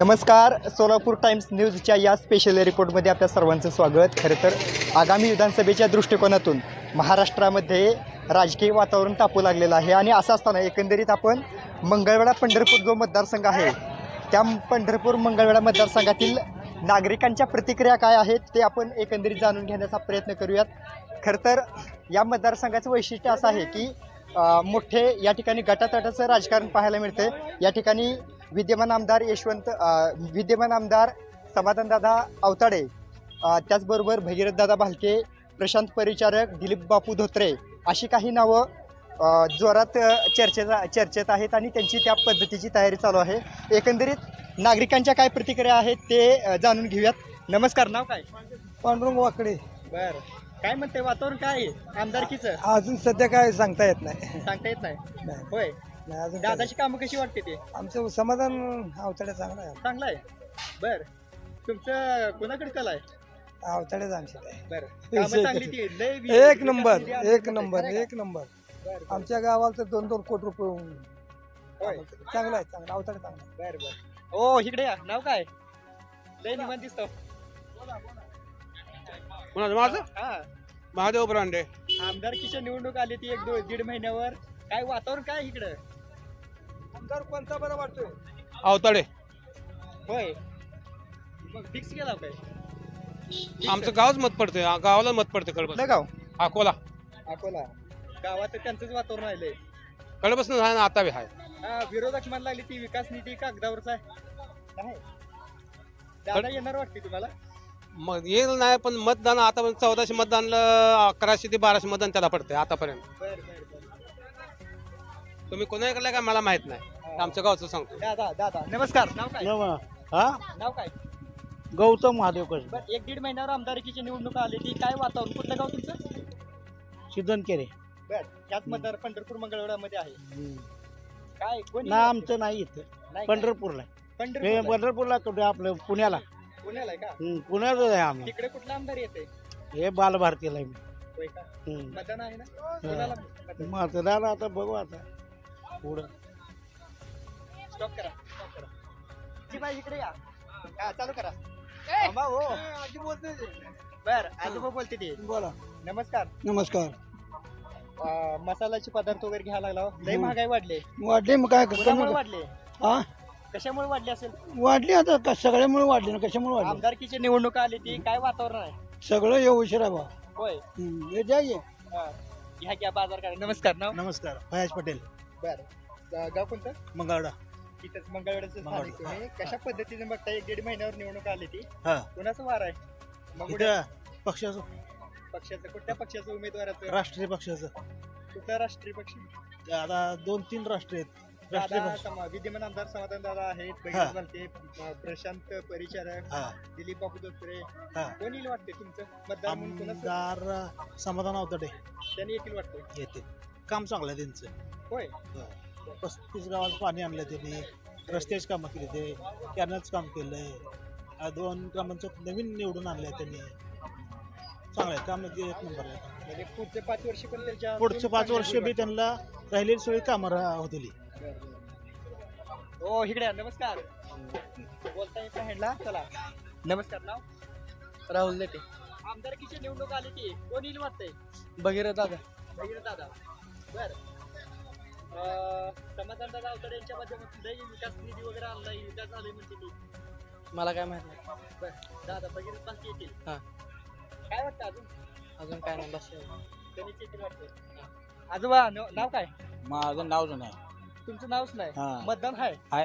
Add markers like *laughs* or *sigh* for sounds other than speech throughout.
नमस्कार सोलापूर टाइम्स न्यूजच्या या स्पेशल रिपोर्टमध्ये आपल्या सर्वांचं स्वागत. खरं तर आगामी विधानसभेच्या दृष्टिकोनातून महाराष्ट्रामध्ये राजकीय वातावरण तापू लागलेलं आहे आणि असं असताना एकंदरीत आपण मंगळवेढा पंढरपूर जो मतदारसंघ आहे त्या पंढरपूर मंगळवेढा मतदारसंघातील नागरिकांच्या प्रतिक्रिया काय आहेत ते आपण एकंदरीत जाणून घेण्याचा प्रयत्न करूयात. खरं तर या मतदारसंघाचं वैशिष्ट्य असं आहे की मोठे या ठिकाणी गटातटाचं राजकारण पाहायला मिळते या ठिकाणी विद्यमान आमदार यशवंत विद्यमान आमदार समाधानदादा अवताडे त्याचबरोबर भगीरथदादा भालके प्रशांत परिचारक दिलीप बापू धोत्रे अशी काही नावं जोरात अ, चर्चेत आहेत आणि त्यांची त्या पद्धतीची तयारी चालू आहे. एकंदरीत नागरिकांच्या काय प्रतिक्रिया आहेत ते जाणून घेऊयात. नमस्कार नाव काय? पांडुरंग वाकडे बर. काय म्हणते वातावरण काय आहे? आमदारकीचं? अजून सध्या काय सांगता येत नाही. सांगता येत नाही, होय. नाही, अजून दादाची कामं कशी वाटते ते. आमचं समाधान अवताडे चांगलं आहे. चांगलं आहे? बर. तुमचं कोणाकडे कल आहे? अवताडेच आमचे बर. *laughs* कामं चांगली ती. लय वि- एक विकास नंबर निधी एक नंबर. एक नंबर. बर, बर, आमच्या गावाला तर दोन दोन कोटी रुपये होऊन होय. चांगलं आहे चांगलं अवताडे चांगलं आहे. बर बर. ओ इकडे या. नाव काय? लय निवांत दिसतो. कोणाचं माझं? हा. महादेव ब्रांडे. आमदारकीच्या निवडणूक आली ती एक दोन दीड महिन्यावर. काय वातावरण काय इकडं? आमदार कोणता बरं वाटतोय? अवताडे. होय. मग फिक्स केला काय? आमचं गावच मत पडते गावाला मत पडते कळबस. कुठलं गाव? अकोला. अकोला. गावात त्यांचंच वातावरण राहिलंय. कळबसन आहे ना आता बी आहे हा विरोधक म्हणायला लागली ती विकास निधी कागदावरचा आहे. दादा येणार वाटते तुम्हाला? मग येईल नाही पण मतदान आता चौदाशे मतदान अकराशे ते बाराशे मतदान त्याला पडते आतापर्यंत. बर बर बर. तुम्ही कोणाकडे काय मला माहीत नाही. आमच्या गावचं सांगतो. दादा दादा नमस्कार. नाव काय? हा? नाव काय? गौतम महादेव कसं बर एक दीड महिन्यावर आमदारकीची निवडणूक आली ती काय वातावरण? कुठलं गाव तुमचं? सिद्धनकेरे बर त्याच मतदार पंढरपूर मंगळवेढामध्ये आहे. काय कोणी ना आमचं नाही इथं. नाही का? पंढरपूरला हे पंढरपूर पंढरपूरला कुठे आपलं पुण्याला. पुण्याला आहे का? पुण्यातच आहे आम्ही. तिकडे कुठला आमदार येते? हे बालभारतीला आहे मी. होय का. मतदान आहे ना? कोणाला? मतदान? मतदान आता बघू आता. पुढं. स्टॉप करा स्टॉप करा. जी बाई इकडे या. हा. चालू करा. थांबा हो. बर आजोबा बोलते ते. बोला. नमस्कार. नमस्कार. अं, मसाल्याचे पदार्थ वगैरे घ्यायला लागला हो. लय हम्म. महागाई वाढली. वाढली मग काय कोणामुळे कमी वाढले. हा? कशामुळे वाढली असेल? वाढली आता का सगळ्यामुळे वाढली ना कशामुळे वाढली? आमदारकीची निवडणूक आली ती काय वातावरण आहे? सगळं येऊ उशिरा बा. होय. हं, हे जाईये हा. घ्या घ्या बाजार करा नमस्कार नाव? नमस्कार फयाज पटेल. बर. गाव कोणतं? मंगळडा. तिथंच मंगळवेढ्याचं स्थानिक मंगळवेढा, तुम्ही कशा पद्धतीने बघता एक दीड महिन्यावर निवडणूक आली ती? हा. कोणाचं वार आहे? मग इथं पक्षाचं. पक्षाचं कुठल्या पक्षाचं उमेदवाराचं? राष्ट्रीय पक्षाचं. कुठला राष्ट्रीय पक्ष? आता दोन तीन राष्ट्रीय आहेत. राष्ट्रीय दादा पक्ष. समा- विद्यमान आमदार समाधान दादा आहेत हा. प्रशांत परिचारक हा. दिलीप बापू दत्रे हा. कोण येईल वाटते तुमचं? मतदार म्हणून कोणाचं? आमदार समाधान अवतडे. त्यांनी येतील वाटतं येते काम चांगलं आहे त्यांचं. होय. पस्तीस गावात पाणी आणलं त्यांनी रस्त्याची कामं केली ते कॅनलचं काम केलंय. दोन ग्रामांचं नवीन निवडून आणलंय त्यांनी. चांगलं आहे काम ते एक नंबर आहे. म्हणजे पुढचे पाच वर्ष पण त्यांच्या पुढचे पाच वर्ष बी त्यांना राहिलेली सगळी कामं रा- होतील. हो इकडे या, नमस्कार. बोलता येत हँडला चला. नमस्कार नाव? राहुल देते आमदारकीची निवडणूक आली ती कोण येईल वाटतंय? भगीरथ दादा. भगीरथ दादा. बर. समाधान दादा अवतडे यांच्या माध्यमातून लई विकास निधी वगैरे विकास झाले म्हणते ती. मला काय माहीत नाही. बर दादा भगीरथ बाकी येतील? हा. काय वाटतं अजून? अजून काय नाही बस त्यांनीच येतील वाटतं आजोबा न- नाव काय? माझं नावच नाही. तुमचं नावच नाही. मतदान आहे आहे.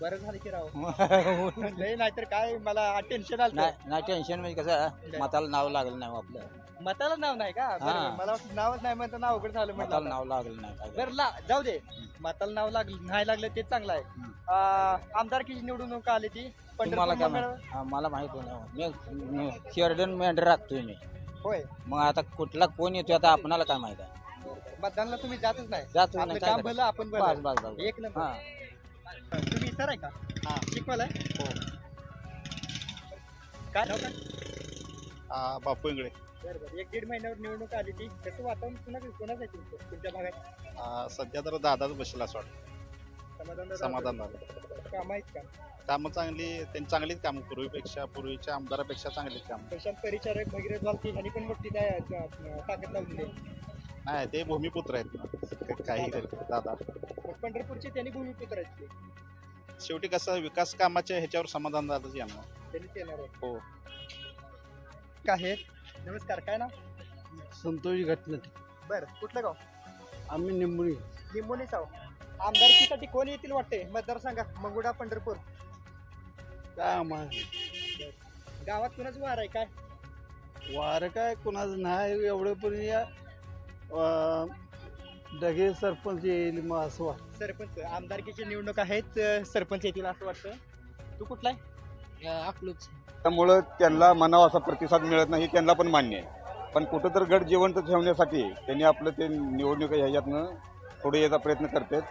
बरं झालं की राव. *laughs* नाही नाहीतर काय मला टेन्शन आलं नाही टेन्शन म्हणजे कसं मताला नाव लागलं नाही हो आपलं. मताला नाव नाही का? बरं, हा. मला वाटलं नावच नाही म्हणता नाव अवघड झालं मताला म्हटलं नाव लागलं नाही काय. बरं ला जाऊ दे. मताला नाव लागलं नाही लागलं ते चांगलं आहे. हम्म. अं, आमदारकीची निवडणूक आली ती? तुम्हाला काय मंगळ- माहीत? हा, मला माहीत नाही. मी मी शेरडन मेंढर राखतोय मी. होय. मग आता कुठला कोण येतोय आता आपणाला काय माहीत आहे? मतदानला तुम्ही जातच नाही. जातच आपलं नाही, काय काम करायचं? भलं आपण बस भलं बस बस. एक नंबर. हा. तुम्ही सर आहे का? हा. शिकवायला? काय नाव काय? बापू इंगळे. एक दीड महिन्यावर निवडणूक आली ती. कसं वातावरण कुणाचं कोणाचं आहे तुमचं? तुमच्या भागात? सध्या तर दादाच बसला असं वाटतं. समाधान समाधान दादा. काम आहेत का? कामं चांगली त्यांनी चांगलीच कामं. पूर्वीपेक्षा पूर्वीच्या आमदारापेक्षा चांगलीच कामं. प्रशांत परिचारक भगीरथ बालके ह्यांनी पण मोठी त्या- ताकद लावलेली आहे नाही ते भूमिपुत्र आहेत काही दादा. मग पंढरपूरचे त्यांनी भूमिपुत्र आहेत ते. शेवटी कसं विकास कामाच्या ह्याच्यावर समाधान दादाच येणार. त्यांनीच येणार आहे हो. काय आहे नमस्कार काय ना संतोष घटना. बर कुठलं गाव? आम्ही निंबुळी लिंबोनी साव. आमदारकीसाठी कोण येतील वाटते मतदारसंघात मंगुडा पंढरपूर. काय आम्हाला? गावात कुणाच वार आहे काय? वारं काय कोणाचं नाही एवढं पण या अं, डगे सरपंच येईल मग असं वाटतं. सरपंच आमदारकीची निवडणूक आहेत अं, सरपंच येतील असं वाटतं. तू कुठला आहे? आपलंच त्यामुळं त्यांना म्हणावा असा प्रतिसाद मिळत नाही हे त्यांना पण मान्य आहे. पण कुठं तर गट जिवंत ठेवण्यासाठी त्यांनी आपलं ते निवडणूक ह्याच्यातनं पुढे यायचा प्रयत्न करतात.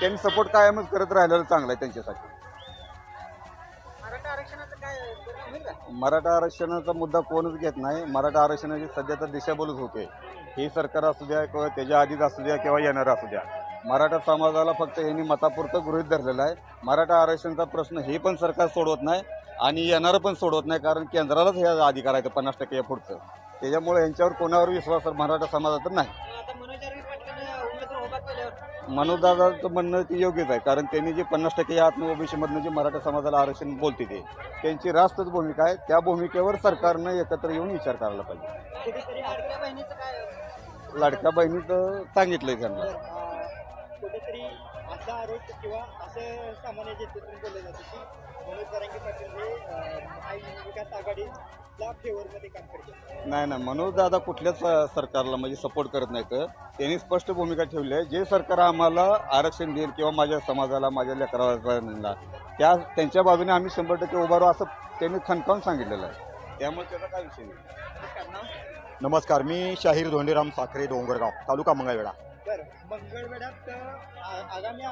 त्यांनी सपोर्ट कायमच करत राहिलेलं चांगलं आहे त्यांच्यासाठी. मराठा आरक्षणाचा मुद्दा कोणच घेत नाही. मराठा आरक्षणाची सध्या तर दिशाभूलच होते. ही सरकार असू द्या किंवा त्याच्या आधीच असू द्या किंवा येणार असू द्या. मराठा समाजाला फक्त यांनी मतापुरतं गृहीत धरलेलं आहे. मराठा आरक्षणाचा प्रश्न हे पण सरकार सोडवत नाही आणि येणारं पण सोडवत नाही कारण केंद्रालाच हे अधिकार आहे पन्नास टक्के या पुढचं. त्याच्यामुळे यांच्यावर कोणावर विश्वास मराठा समाजाचा नाही. मनोदादाचं म्हणणं ते योग्यच आहे कारण त्यांनी जे पन्नास टक्के या आत्म ओबीसीमधनं जे मराठा समाजाला आरक्षण बोलते ते त्यांची रास्तच भूमिका आहे. त्या भूमिकेवर सरकारनं एकत्र येऊन विचार करायला पाहिजे. लाडक्या बहिणीचं सांगितलंय त्यांना. कुठेतरी असा आरोप किंवा असं सामान्य जनतेतून बोललं जातं की मनोज जरांगे पाटील हे महाविकास आघाडीला फेवरमध्ये काम करतात. नाही नाही. मनोज दादा कुठल्याच सरकारला म्हणजे सपोर्ट करत नाही तर त्यांनी स्पष्ट भूमिका ठेवली आहे. जे सरकार आम्हाला आरक्षण देईल किंवा माझ्या समाजाला माझ्या लेकराला त्या त्यांच्या बाजूने आम्ही शंभर टक्के उभा राहू असं त्यांनी खणकावून सांगितलेलं आहे. त्यामुळे त्याचा काय विषय नाही. नमस्कार. मी शाहीर धोंडीराम साखरे डोंगरगाव तालुका मंगळवेढा. बरं मंगळवेढ्यात आगामी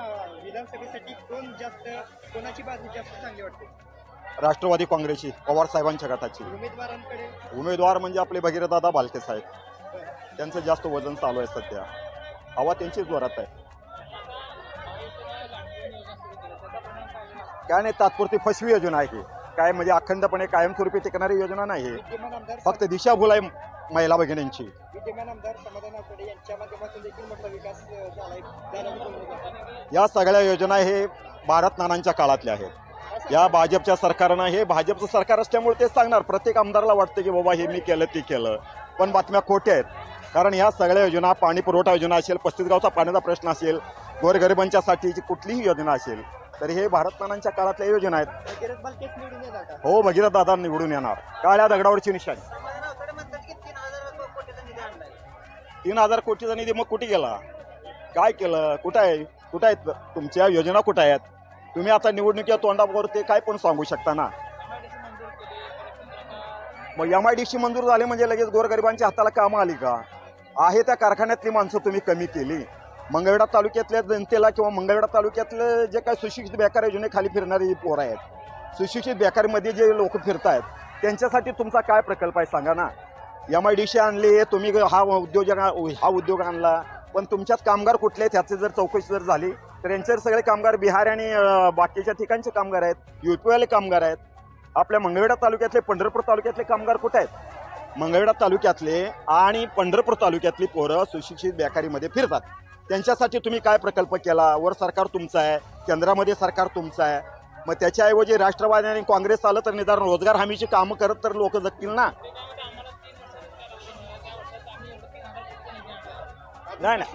विधानसभेसाठी कोण जास्त कोणाची बाजू जास्त चांगली वाटते? राष्ट्रवादी काँग्रेसची पवार साहेबांच्या गटाची. उमेदवारांकडे? उमेदवार म्हणजे आपले भगीरथदादा बालके साहेब. त्यांचं जास्त वजन चालू आहे सध्या. हवा त्यांचीच जोरात आहे. काय नाही तात्पुरती फसवी योजना आहे ही. काय म्हणजे अखंडपणे कायमस्वरूपी टिकणारी योजना नाही फक्त दिशाभूल आहे महिला भगिनींची. विद्यमान आमदार समाधान यांच्या माध्यमातून देखील या सगळ्या योजना हे भारत नानांच्या काळातल्या आहेत. या भाजपच्या सरकारनं हे भाजपचं सरकार असल्यामुळे तेच सांगणार. प्रत्येक आमदाराला वाटतं की बाबा हे मी केलं ते केलं. पण बातम्या खोट्या आहेत. कारण ह्या सगळ्या योजना पाणी पुरवठा योजना असेल पस्तीस गावचा पाण्याचा प्रश्न असेल गोरगरिबांच्यासाठीची कुठलीही योजना असेल तर हे भारत नानांच्या काळातल्या योजना आहेत. हो भगीरथ दादा निवडून येणार. काळ्या दगडावरची निशाणी. तीन हजार कोटीचा निधी मग कुठे गेला? काय केलं? कुठं आहे? कुठं आहेत? तुमच्या योजना कुठं आहेत? तुम्ही आता निवडणुकीच्या तोंडावर ते काय पण सांगू शकता ना? मग एम आय डी सी मंजूर झाले म्हणजे लगेच गोरगरिबांच्या हाताला कामं आली का? आहे त्या कारखान्यातली माणसं तुम्ही कमी केली. मंगळवेढा तालुक्यातल्या जनतेला किंवा मंगळवेढा तालुक्यातले जे काही सुशिक्षित बेकार योजनेखाली फिरणारी पोरं आहेत. सुशिक्षित बेकारीमध्ये जे लोक फिरत आहेत त्यांच्यासाठी तुमचा काय प्रकल्प आहे सांगा ना? एम आय डी सी आणली तुम्ही हा उद्योजक हा उद्योग आणला. पण तुमच्यात कामगार कुठले आहेत? ह्याची जर चौकशी जर झाली तर यांच्यावर सगळे कामगार बिहार आणि बाकीच्या ठिकाणचे कामगार आहेत. युपीवाले कामगार आहेत. आपल्या मंगळवेढा तालुक्यातले पंढरपूर तालुक्यातले कामगार कुठे आहेत? मंगळवेढा तालुक्यातले आणि पंढरपूर तालुक्यातली पोरं सुशिक्षित बेकारीमध्ये फिरतात. त्यांच्यासाठी तुम्ही काय प्रकल्प केला? वर सरकार तुमचं आहे केंद्रामध्ये सरकार तुमचं आहे. मग त्याच्याऐवजी राष्ट्रवादी आणि काँग्रेस आलं तर निदान रोजगार हमीची कामं करत तर लोक जगतील ना? नाही, नाही.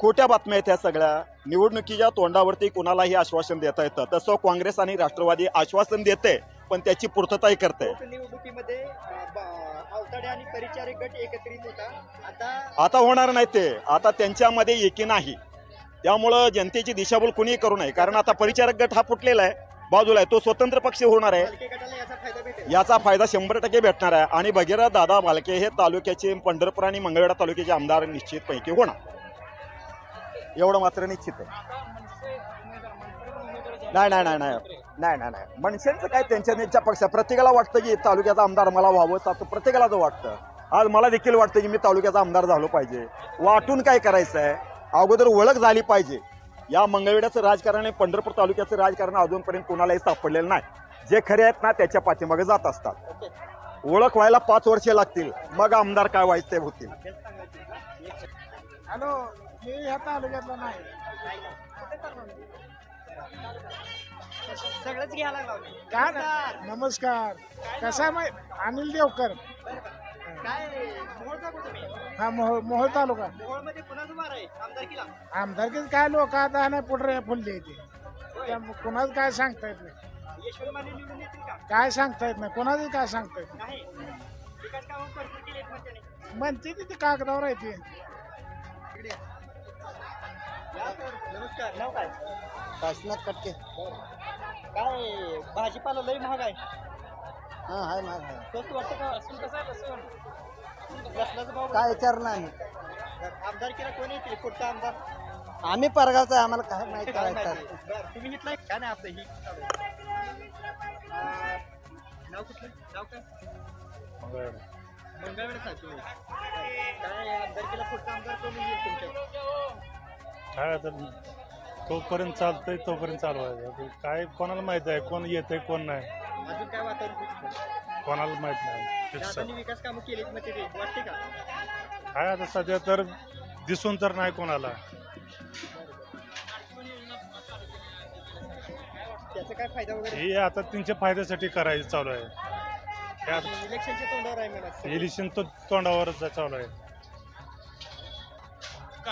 खोट्या बातम्या आहेत ह्या सगळ्या. निवडणुकीच्या तोंडावरती कोणालाही आश्वासन देता येतं. तसं काँग्रेस आणि राष्ट्रवादी आश्वासन देते पण त्याची पूर्तताही करते. आता होणार नाही ते. आता त्यांच्यामध्ये एकी नाही. त्यामुळं जनतेची दिशाभूल कुणीही करू नये. कारण आता परिचारक गट हा फुटलेला आहे. बाजूला आहे. तो स्वतंत्र पक्ष होणार आहे. याचा फायदा शंभर टक्के भेटणार आहे. आणि भगीरथ दादा भालके हे तालुक्याचे पंढरपूर आणि मंगळवेढा तालुक्याचे आमदार निश्चितपैकी होणार. एवढं मात्र निश्चित आहे. नाही नाही नाही नाही. नाही नाही नाही. मनसेंचं काय त्यांच्या त्यांच्या पक्ष प्रत्येकाला वाटतं की तालुक्याचा आमदार मला व्हावं असं प्रत्येकाला तर वाटतं. आज मला देखील वाटतं की मी तालुक्याचा आमदार झालो पाहिजे. वाटून काय करायचं आहे अगोदर ओळख झाली पाहिजे. या मंगळवेड्याचं राजकारण आणि पंढरपूर तालुक्याचं राजकारण अजूनपर्यंत कोणालाही सापडलेलं नाही. जे खरे आहेत ना त्याच्या पाठीमागे जात असतात. ओळख व्हायला पाच वर्षे लागतील. मग आमदार काय व्हायचं ते होतील? हॅलो मी ह्या तालुक्यातला नाही. नमस्कार. कसा अनिल देवकर. काय मोहोळचा कुठं तुम्ही? हा मोहोळ मोहोळ तालुका. मोहोळमध्ये कुणाचं मार आहे? आमदारकीला? आमदारकीच काय लोक आता नाही पुढे फुलले ते कोणाचं काय सांगता येत नाही. यशवंत माने निवडून येतील का? काय सांगता येत नाही. कोणाचं काय सांगता येत नाही. विकास कामं भरपूर केली म्हणते नाही. नाही म्हणते ती ते कागदावर आहे ते. नमस्कार. नाव काय? काशीनाथ कटके. काय भाजीपाला लई महाग आहे. हा हाय हाय स्वस्त वाटतं का? असून कसं आहे बसून लसणाचं भाव काय विचारलं नाही. आमदारकीला कोण येतील? पुढचा आमदार? आम्ही परगावचं आहे आम्हाला काय माहिती काय? बरं, तुम्ही घेतलाय? काय नाही आपलं ही. अं, नाव कुठलं? नाव काय? आहे तुम्ही. काय आमदारकीला पुढचा आमदार कोण येईल तुमच्या? काय आता तोपर्यंत चालतंय तोपर्यंत चालवायचं. आता काय कोणाला माहीत आहे? कोण येतंय कोण नाही? अजून काय वातावरण? कोणाला माहीत नाही. फिक्स दादांनी विकास कामं केलीत मग ते वाटते का? काय आता सध्या तर दिसून तर नाही कोणाला. त्याचा काय फायदा वगैरे? हे आता त्यांच्या फायद्यासाठी करायचं चालू आहे. त्यात इलेक्शनच्या तोंडावर आहे मला इलेक्शन तो तोंडावरच चालू आहे.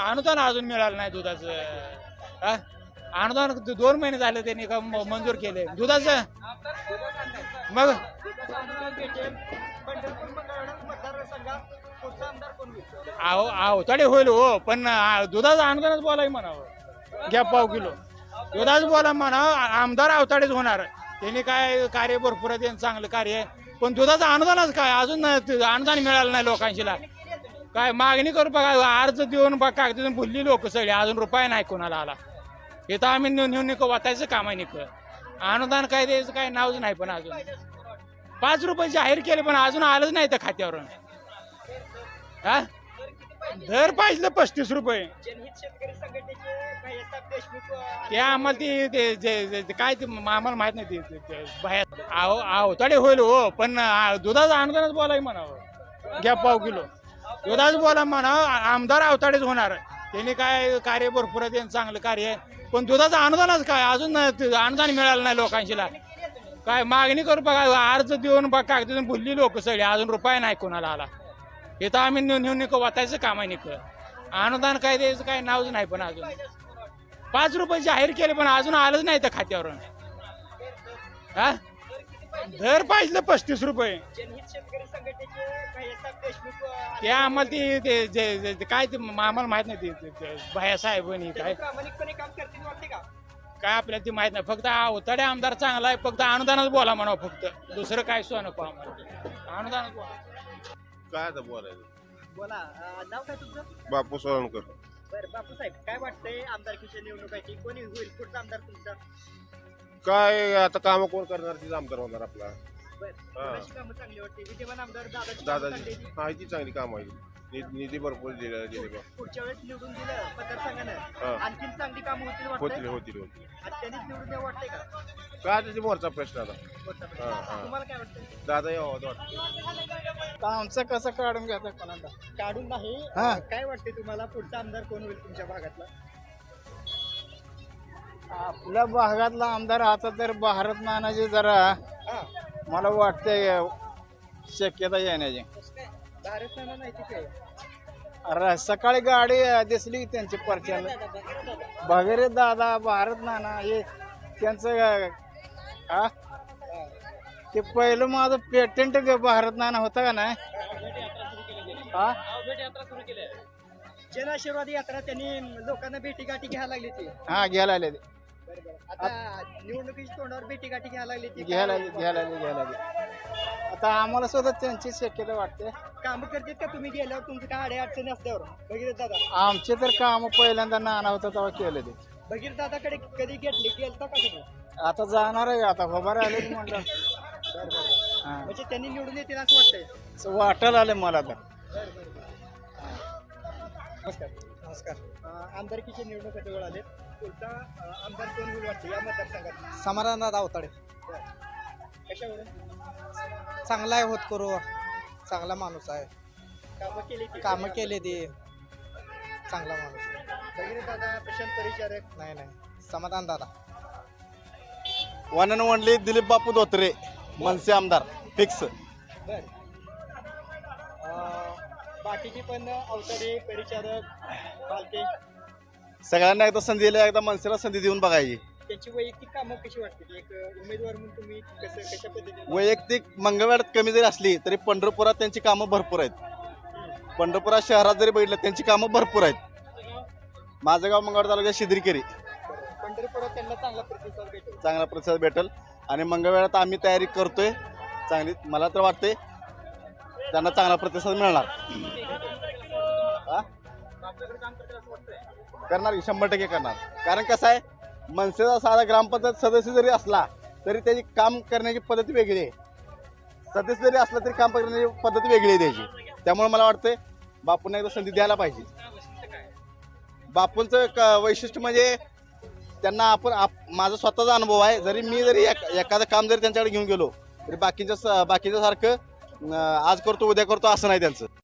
अनुदान अजून मिळालं नाही दुधाचं? हा? अनुदान दोन महिने झाले त्यांनी का म- मंजूर केले. दुधाचं? मग? होईल आहो आहो तडे होईल हो पण दुधाचं अनुदानच बोलाय म्हणावं. घ्या पाव किलो. दुधाच बोला म्हणा आमदार अवताडेच होणार. त्यांनी काय कार्य भरपूर आहे चांगलं कार्य आहे. पण दुधाचं अनुदानच काय? अजून अनुदान मिळालं नाही लोकांशीला. काय मागणी करू बघा अर्ज देऊन बघा कागद भुलली लोक सगळे. अजून रुपये नाही कोणाला आला. इथं आम्ही नेऊन नेऊन निक काम आहे निक. अनुदान काय द्यायचं काय नावच नाही पण अजून. पाच रुपये जाहीर केले पण अजून आलंच नाही त्या खात्यावरून. हा? दर पाहिजे पस्तीस रुपये. ते आम्हाला ती ते- जे- ते काय ते आम्हाला माहीत नाही ते- बाहेर. आहो आहो तडे होईल हो पण दुधाचं अनुदानच बोलाय म्हणावं. घ्या पाव किलो. दुधाच बोला म्हणा आमदार अवताडेच होणार. त्यांनी काय कार्य भरपूर आहे त्यांनी चांगलं कार्य आहे. पण दुधाचं अनुदानच काय? अजून अनुदान मिळालं नाही लोकांशीला. काय मागणी करू बघा अर्ज देऊन बघा कागद भुलली लोक सगळी अजून रुपये नाही कोणाला आला. इथं आम्ही नेऊन नेऊन वाचायचं काम आहे निक अनुदान काय द्यायचं काय नावच नाही पण अजून. पाच रुपये जाहीर केले पण अजून आलंच नाही त्या खात्यावरून. हा? दर पाहिजे पस्तीस रुपये. जनहित शेतकरी संघटनेचे भैयासाहेब देशमुख अं, ते आम्हाला ते ते- जे- जे- ते काय ते आम्हाला माहीत नाही ते- ते साहेब आणि काय. त्यांनी प्रामाणिकपणे काम करतील वाटते का? काय आपल्याला ते माहीत नाही. फक्त अवताडे आमदार चांगला आहे फक्त अनुदानच बोला म्हणावं फक्त. दुसरं काय सुद्धा नको आम्हाला. अनुदानच बोला. काय आता बोलायचं? बोला अं, नाव काय तुमचं? बापू सोळणकर. बरं बापूसाहेब काय वाटतंय आमदारकीच्या निवडणुकाची? कोणी होईल पुढचा आमदार तुमचा? काय आता काम कोण करणार? तिचा आमदार होणार आपला. बरं हा. कोणाची कामं चांगली वाटते विद्यमान आमदार दादाची कामं दादाजी चांगली. हा ती चांगली काम आहे नि- निधी भरपूर दिला दिले बा. पुढच्या वेळेस निवडून दिलं मतदारसंघानं. आणखीन चांगली कामं होतील होतील होतील होतील. आणि त्यांनीच निवडून द्यावं वाटतंय का? काय त्याची मोरचा प्रश्न आता. पुढचा प्रश्न. हा, हा. तुम्हाला काय वाटतं दादा यावं असं वाटतं. आमचं कसं काढून घ्यायचं कोणाला? काढून नाही. हा. काय वाटते तुम्हाला? पुढचा आमदार कोण होईल तुमच्या भागातला? आपल्या भागातला आमदार आता तर भारत नानाची जरा मला वाटतंय शक्यता येण्याची. भारत नाना नाही तिथे. अरे सकाळी गाडी दिसली त्यांची परच्याला भगीरथ दादा भारत नाना हे त्यांचं हा. ते पहिलं माझं पेटंट भारत नाना होता का नाही? हा? जन आशीर्वाद यात्रा त्यांनी लोकांना भेटी गाठी घ्यायला लागली ती. हा घ्यायला आले ते. आता तोंडावर भेटी गाठी घ्यायला लागली ती. घ्यायला घ्यायला घ्यायला आले आता आम्हाला सुद्धा त्यांची शक्यता वाटते. काम करतात का तुम्ही गेल्यावर? तुमचं काय अडे अडचणी असल्यावर? भगीरथ दादा. आमचे तर काम पहिल्यांदा नाना होता तेव्हा केलं ते भगीरथ दादाकडे कधी घेतले? गेलता का तुम्ही? आता जाणार आहे आता खबर आले की म्हटलं बरं बरं. हा. म्हणजे त्यांनी निवडून येतील असं वाटतंय? असं वाटायला आलं मला तर नमस्कार. नमस्कार. आमदारकीचे निवडणूक जवळ आले? पुढचा अं, आमदार कोण होईल वाटतं? या मतदारसंघात. कशावरून? चांगला आहे होत करू. चांगला माणूस आहे. कामं केली की कामं केले ते. चांगला माणूस आहे. भगीरथ दादा प्रशांत परिचारक. नाही नाही. समाधान दादा. One and only Dilip Bapu Dhotre MNS आमदार. फिक्स. बर. बाकीची पण अवतडे परिचारक पालके सगळ्यांना एकदा संधी दिली एकदा मनसेला संधी देऊन बघायची. त्यांची वैयक्तिक कामं कशी वाटतील एक उमेदवार म्हणून तुम्ही कसं कशा पद्धतीने वैयक्तिक मंगळवारात कमी जरी असली तरी पंढरपुरात त्यांची कामं भरपूर आहेत. पंढरपुरात शहरात जरी बघितलं त्यांची कामं भरपूर आहेत. माझं गाव मंगळवार तालुक्यात शिद्रीकेरी पंढरपुरात त्यांना चांगला प्रतिसाद भेटेल. चांगला प्रतिसाद भेटेल. आणि मंगळवेळात आम्ही तयारी करतोय. चांगली मला तर वाटतंय त्यांना चांगला प्रतिसाद मिळणार? करणार की? शंभर टक्के करणार. कारण कसं आहे मनसेचा साधा ग्रामपंचायत सदस्य जरी असला तरी त्याची काम करण्याची पद्धती वेगळी आहे. सदस्य जरी असला तरी काम करण्याची पद्धती वेगळी आहे त्याची. त्यामुळे मला वाटतंय बापूंना एकदा संधी द्यायला पाहिजे. बापूंचं एक वैशिष्ट्य म्हणजे त्यांना आपण आप माझा स्वतःचा अनुभव आहे. जरी मी जरी एखादं काम जरी त्यांच्याकडे घेऊन गेलो तरी बाकीच्या बाकीच्या सारखं आज करतो उद्या करतो असं नाही त्यांचं.